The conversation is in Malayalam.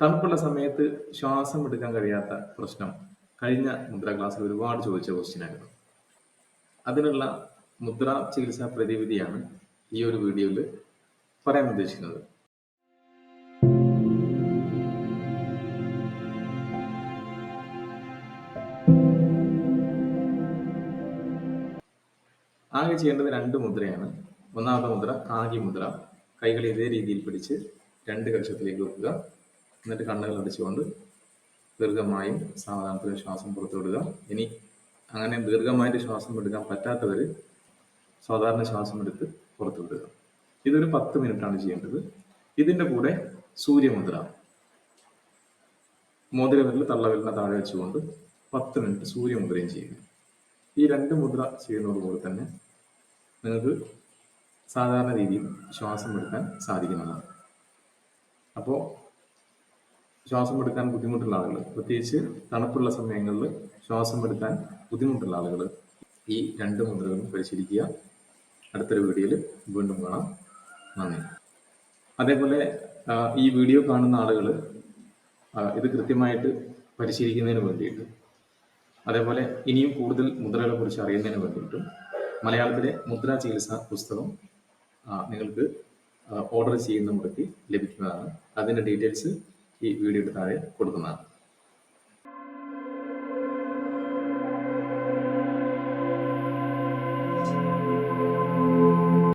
തണുപ്പുള്ള സമയത്ത് ശ്വാസം എടുക്കാൻ കഴിയാത്ത പ്രശ്നം. കഴിഞ്ഞ മുദ്ര ക്ലാസ്സിൽ ഒരുപാട് ചോദിച്ച ക്വസ്റ്റ്യൻ ആയിരുന്നു. അതിനുള്ള മുദ്ര ചികിത്സാ പ്രതിവിധിയാണ് ഈ ഒരു വീഡിയോയിൽ പറയാൻ ഉദ്ദേശിക്കുന്നത്. ആകെ ചെയ്യേണ്ടത് രണ്ട് മുദ്രയാണ്. ഒന്നാമത്തെ മുദ്ര ആകി മുദ്ര. കൈകൾ ഇതേ രീതിയിൽ പിടിച്ച് രണ്ട് കക്ഷത്തിലേക്ക് വെക്കുക. എന്നിട്ട് കണ്ണുകൾ അടച്ചുകൊണ്ട് ദീർഘമായും സാവധാനത്തിൽ ശ്വാസം പുറത്തു വിടുക ഇനി അങ്ങനെ ദീർഘമായിട്ട് ശ്വാസം എടുക്കാൻ പറ്റാത്തവർ സാധാരണ ശ്വാസം എടുത്ത് പുറത്തു വിടുക ഇതൊരു പത്ത് മിനിറ്റാണ് ചെയ്യേണ്ടത്. ഇതിന്റെ കൂടെ സൂര്യമുദ്ര. മോതിരവിരൽ തള്ളവിരലിനെ താഴെ വെച്ചുകൊണ്ട് പത്ത് മിനിറ്റ് സൂര്യമുദ്രയും ചെയ്യുക. ഈ രണ്ട് മുദ്ര ചെയ്യുന്നതോടുകൂടി തന്നെ നിങ്ങൾക്ക് സാധാരണ രീതിയിൽ ശ്വാസം എടുക്കാൻ സാധിക്കുന്നതാണ്. അപ്പോൾ ശ്വാസം എടുക്കാൻ ബുദ്ധിമുട്ടുള്ള ആളുകൾ പ്രത്യേകിച്ച് തണുപ്പുള്ള സമയങ്ങളിൽ ശ്വാസം എടുക്കാൻ ബുദ്ധിമുട്ടുള്ള ആളുകൾ ഈ രണ്ട് മുദ്രകളും പരിശീലിക്കുക. അടുത്തൊരു വീഡിയോയിൽ വീണ്ടും കാണാം. നന്ദി. അതേപോലെ ഈ വീഡിയോ കാണുന്ന ആളുകൾ ഇത് കൃത്യമായിട്ട് പരിശീലിക്കുന്നതിന് വേണ്ടിയിട്ട്. അതേപോലെ ഇനിയും കൂടുതൽ മുദ്രകളെ കുറിച്ച് അറിയുന്നതിന് വേണ്ടിയിട്ടും മലയാളത്തിലെ മുദ്രാ ചികിത്സ പുസ്തകം നിങ്ങൾക്ക് ഓർഡർ ചെയ്യുന്ന മുറയ്ക്ക് ലഭിക്കുന്നതാണ്. അതിന്റെ ഡീറ്റെയിൽസ് ഈ വീഡിയോയുടെ താഴെ കൊടുക്കുന്നതാണ്.